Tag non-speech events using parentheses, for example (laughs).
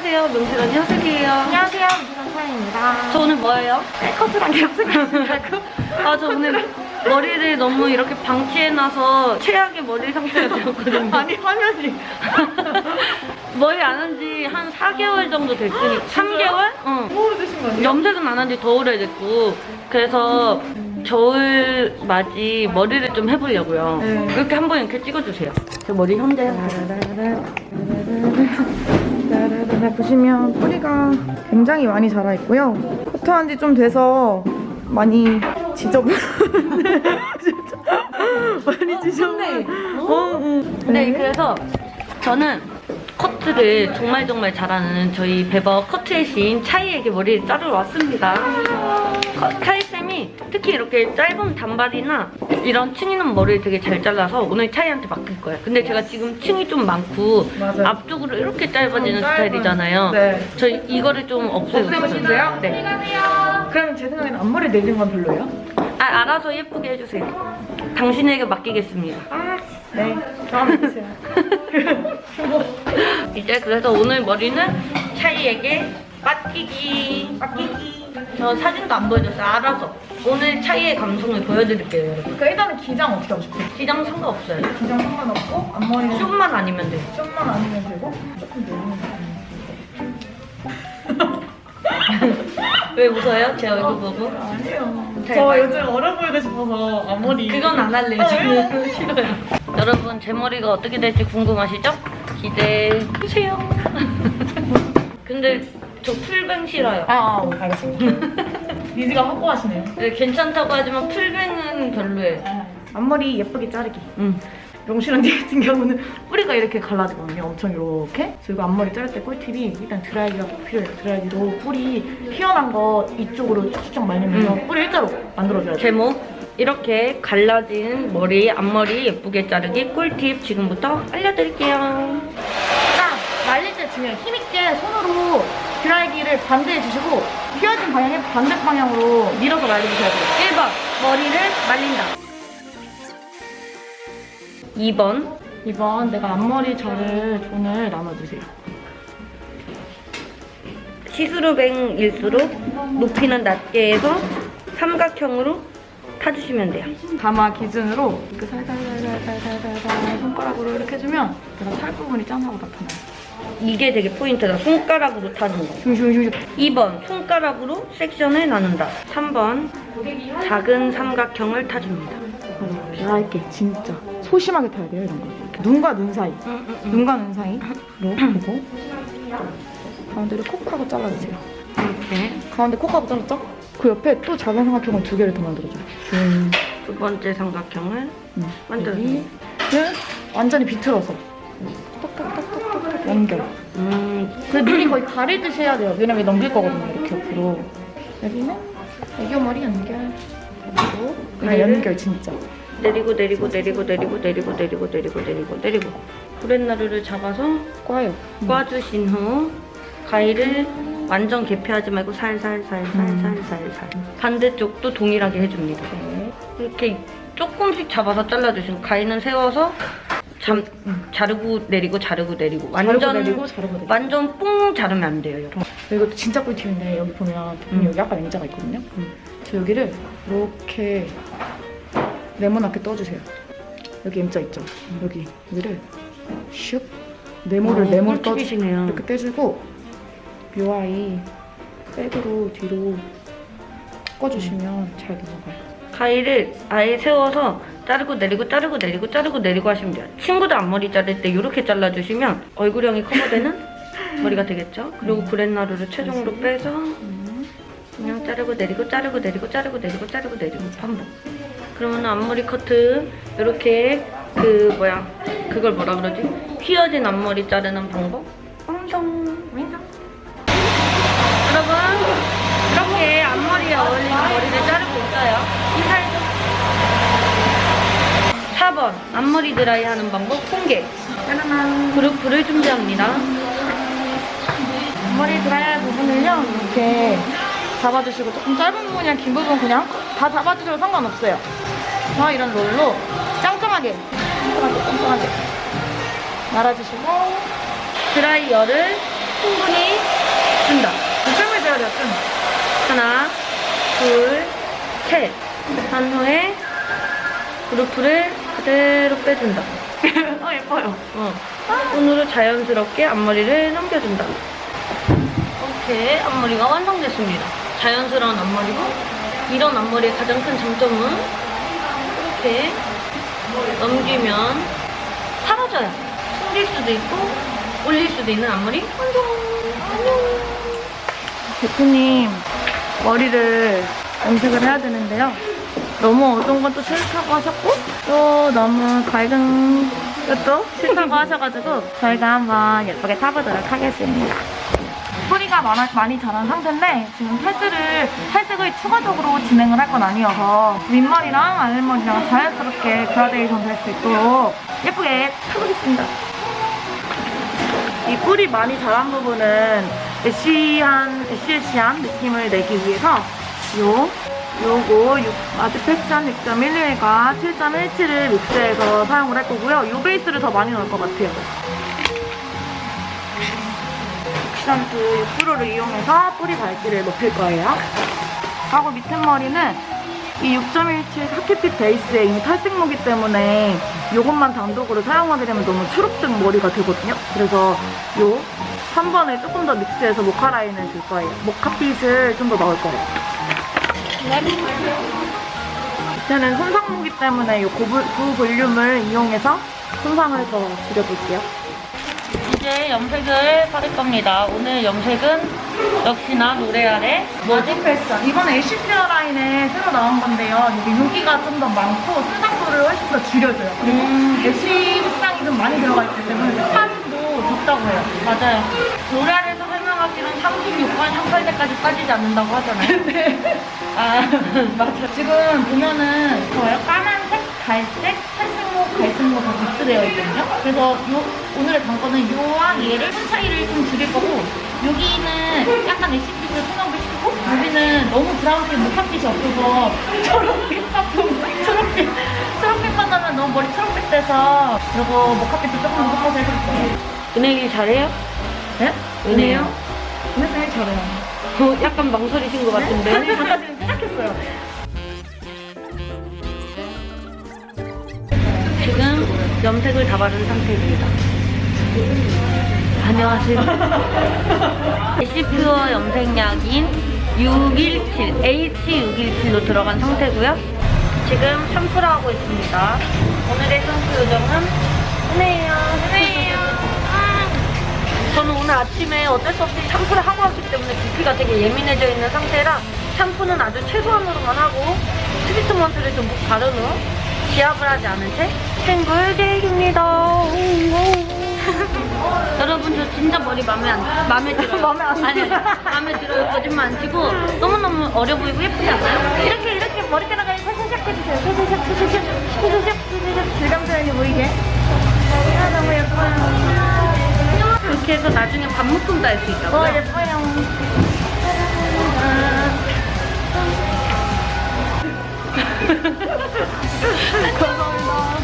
안녕하세요. 명실 언니 허슬이에요. 안녕하세요, 미선사입니다. 저 오늘 뭐예요? 커트랑 겹치겠다고? (laughs) 아, 저 오늘 머리를 너무 이렇게 방치해놔서 최악의 머리 상태가 되었거든요. 아니, 화면이. (laughs) 머리 안 한 지 한 4개월 정도 됐으니까. 3개월? 응. 뭐 드신 거예요? 염색은 안 한 지 더 오래됐고. 그래서 겨울 맞이 머리를 좀 해보려고요. 네. 이렇게 한 번 이렇게 찍어주세요. 저 머리 현재 보시면 뿌리가 굉장히 많이 자라 있고요. 커트한 지 좀 돼서 많이 지저분. (laughs) 많이 지저분해. 어, 응. 네, 그래서 저는 커트를 정말 정말 잘하는 저희 베버 커트의 시인 차이에게 머리를 자르러 왔습니다. 커- 차이쌤이 특히 이렇게 짧은 단발이나 이런 층 있는 머리를 되게 잘 잘라서 오늘 차이한테 맡길 거예요. 근데 제가 지금 층이 좀 많고 맞아요. 앞쪽으로 이렇게 짧아지는 어, 짧은. 스타일이잖아요. 네. 저 이거를 좀 없애고 없애보실래요? 네. 그럼 제 생각에는 앞머리 내리는 건 별로예요? 아, 알아서 예쁘게 해주세요. 당신에게 맡기겠습니다. 네. 다음에 해주세요. (laughs) 이제 그래서 오늘 머리는 차이에게 맡기기. 아끼기. 저 사진도 안 보여줬어요. 알아서. 오늘 차이의 감성을 보여드릴게요, 여러분. 그러니까 일단은 기장 어떻게 하고 싶어요? 기장 상관없어요. 기장 상관없고 앞머리는 숏만 아니면 돼요. 좀만 아니면 되고 조금 내리면 (laughs) 왜 웃어요? 제 얼굴 보고? 아니에요. 잘 저 봐요. 요즘 어려 보이고 싶어서 앞머리 그건 안 할래요. 아, 저는 (laughs) 싫어요. 여러분, 제 머리가 어떻게 될지 궁금하시죠? 기대해주세요. (laughs) 근데 저 풀뱅 싫어요. 아, 아 알겠습니다. (laughs) 리즈가 확고하시네요. 네, 괜찮다고 하지만 풀뱅은 별로예요. 앞머리 예쁘게 자르기. 응. 용실 언니 같은 경우는 뿌리가 이렇게 갈라지거든요. 엄청 이렇게. 그래서 이거 앞머리 자를 때 꿀팁이 일단 드라이기가 꼭 필요해요. 드라이기로 뿌리 휘어난 거 이쪽으로 쭉쭉 말리면서 음. 뿌리 일자로 만들어줘야 돼요. 제목 이렇게 갈라진 머리 앞머리 예쁘게 자르기 꿀팁 지금부터 알려드릴게요 일단 말릴 때 중요해요. 힘있게 손으로 드라이기를 반대해 주시고 휘어진 방향에 반대 방향으로 밀어서 말려주셔야 돼요. 1번 머리를 말린다 2번 2번 내가 앞머리 절을 존을 나눠주세요. 시스루뱅일수록 높이는 낮게 해서 삼각형으로 타주시면 돼요 가마 기준으로 이렇게 살살살살살살살 손가락으로 이렇게 해주면 내가 살 부분이 짠하고 나타나요. 이게 되게 포인트다 손가락으로 타는 거 슝슝슝슝. 2번 손가락으로 섹션을 나눈다 3번 작은 삼각형을 타줍니다 얇게 진짜 소심하게 타야 돼요 이런 거. 이렇게 눈과 눈 사이. 응, 응, 응. 눈과 눈 사이로 보고 가운데를 콕 하고 잘라주세요. 이렇게 가운데 콕 하고 잘랐죠? 그 옆에 또 작은 삼각형을 두 개를 더 만들어줘요. 슝. 두 번째 삼각형을 음. 만들어줍니다 여기를 완전히 비틀어서 연결. 음, 그 눈이 거의 가리듯이 해야 돼요. 왜냐면 넘길 거거든요. 이렇게 옆으로. 여기는 애교 머리 연결. 그리고 그냥 가위를? 연결 진짜. 내리고 내리고 내리고 내리고 내리고 내리고 내리고 내리고 내리고 브렛나루를 잡아서 꽈요. 꽈주신 후 가위를 완전 개폐하지 말고 살살살살살살살 반대쪽도 동일하게 해줍니다 네. 이렇게 조금씩 잡아서 잘라주신 가위는 세워서 잠, 자르고 내리고 자르고 내리고 완전 자르고 내리고 자르고 내리고. 완전 뿡 자르면 안 돼요 여러분 이것도 진짜 꿀팁인데 여기 보면 음. 여기 약간 M자가 있거든요. 음. 저 여기를 이렇게 네모나게 떠주세요. 여기 M자 있죠? 여기 여기를 슉 네모를 어, 네모 떠주 꿀팁이시네요. 이렇게 떼주고 묘아이 백으로 뒤로 꺾어주시면 잘 넘어가요. 가위를 아예 세워서 자르고 내리고 자르고 내리고 자르고 내리고 하시면 돼요. 친구들 앞머리 자를 때 이렇게 잘라주시면 얼굴형이 커버되는 (laughs) 머리가 되겠죠. 그리고 브렛나루를 최종으로 빼서 그냥 자르고 내리고 자르고 내리고 자르고 내리고 자르고 내리고 반복. 그러면 앞머리 커트 이렇게 그 뭐야 그걸 뭐라 그러지? 휘어진 앞머리 자르는 방법. 완성 완성. 여러분 이렇게 앞머리에 어울리는 머리를 자르고 있어요. 인사해줘. 4번 앞머리 드라이 하는 방법 공개. 짜라란 그룹프를 준비합니다. 머리 드라이 할 부분을요 이렇게 잡아주시고 조금 짧은 부분이랑 긴 부분 그냥 다 잡아주셔도 상관없어요. 자 이런 롤로 짱짱하게 짱짱하게 짱짱하게 말아주시고 드라이어를 충분히 준다. 뜸을 줘야 돼요, 뜸. 하나, 둘, 셋. 한 후에 그루프를 그대로 빼준다. (laughs) 어, 예뻐요. 어. 손으로 자연스럽게 앞머리를 넘겨준다. 이렇게 앞머리가 완성됐습니다. 자연스러운 앞머리고 이런 앞머리의 가장 큰 장점은 이렇게 넘기면 사라져요. 숨길 수도 있고 올릴 수도 있는 앞머리 완성! 안녕! 대표님, 머리를 염색을 해야 되는데요. 너무 어두운 건 또 싫다고 하셨고, 또 너무 밝은 것도 싫다고 하셔가지고, 저희가 한번 예쁘게 타보도록 하겠습니다. 뿌리가 많아- 많이 자란 상태인데, 지금 탈색을, 탈색을 추가적으로 진행을 할 건 아니어서, 윗머리랑 아랫머리랑 자연스럽게 그라데이션 될 수 있도록 예쁘게 타보겠습니다. 이 뿔이 많이 자란 부분은 애쉬한, 애쉬애쉬한 느낌을 내기 위해서 요, 요거 육- 아주 패션 6.11과 7.17을 믹스해서 사용을 할 거고요. 요 베이스를 더 많이 넣을 것 같아요. 옥시던트 6%를 이용해서 뿌리 밝기를 높일 거예요. 하고 밑에 머리는 이 6.17 하키핏 베이스에 이미 탈색모기 때문에 이것만 단독으로 사용하게 되면 너무 초록색 머리가 되거든요. 그래서 요 3번을 조금 더 믹스해서 모카 라인을 줄 거예요. 모카핏을 좀 더 넣을 거예요. 밑에는 손상모기 때문에 요 고볼, 두 볼륨을 이용해서 손상을 더 줄여볼게요. 이제 염색을 받을 겁니다. 오늘 염색은 역시나 로레알의 뭐지 패션. 이번에 애쉬 페어 라인에 새로 나온 건데요. 여기 여기가 좀 더 많고 수정도를 훨씬 더 줄여줘요. 그리고 음. 애쉬 색상이 좀 많이 들어가 있기 때문에 색감도 적다고 해요. 맞아요. 로레알에서 설명하기는 36번 샴푸할때까지 빠지지 않는다고 하잖아요. (laughs) 네. 아, 맞아. 지금 보면은 저요 까만색, 갈색, 탈색모, 갈색모 다 믹스되어 있거든요. 그래서 요, 오늘의 관건은 요와 얘를 톤 차이를 좀 줄일 거고 여기는 약간 애쉬빛을 통합을 시키고 여기는 너무 브라운색 목합빛이 없어서 (laughs) 초록빛 같은 초록빛 초록빛만 하면 너무 머리 초록빛 돼서 그리고 목합빛도 조금 더 섞어서 해줄 거예요. 은행이 잘해요? 네? 은혜요? 은혜 잘해요. 어, 약간 망설이신 것 같은데. 아니 잠깐 지금 생각했어요. 지금 염색을 다 바른 상태입니다. 안녕하세요. (laughs) 에시퓨어 염색약인 617, H617로 들어간 상태고요. 지금 샴푸를 하고 있습니다. 오늘의 샴푸 요정은 은혜예요. 은혜예요. 저는 오늘 아침에 어쩔 수 없이 샴푸를 하고 왔기 때문에 두피가 되게 예민해져 있는 상태라 샴푸는 아주 최소한으로만 하고 트리트먼트를 좀 바른 후 지압을 하지 않은 채 탱글 계획입니다. 여러분 저 진짜 머리 마음에 안 마음에 들어요. 마음에 안 아니 아니, 마음에 들어요. 거짓말 안 치고 너무 너무 어려 보이고 예쁘지 않아요? 이렇게 이렇게 머리카락을 살짝 해주세요. 살짝 살짝 살짝 살짝 살짝 질감표현이 보이게. 이렇게 해서 나중에 밥 묶음도 할 수 있다고요? 어 예뻐요. (laughs)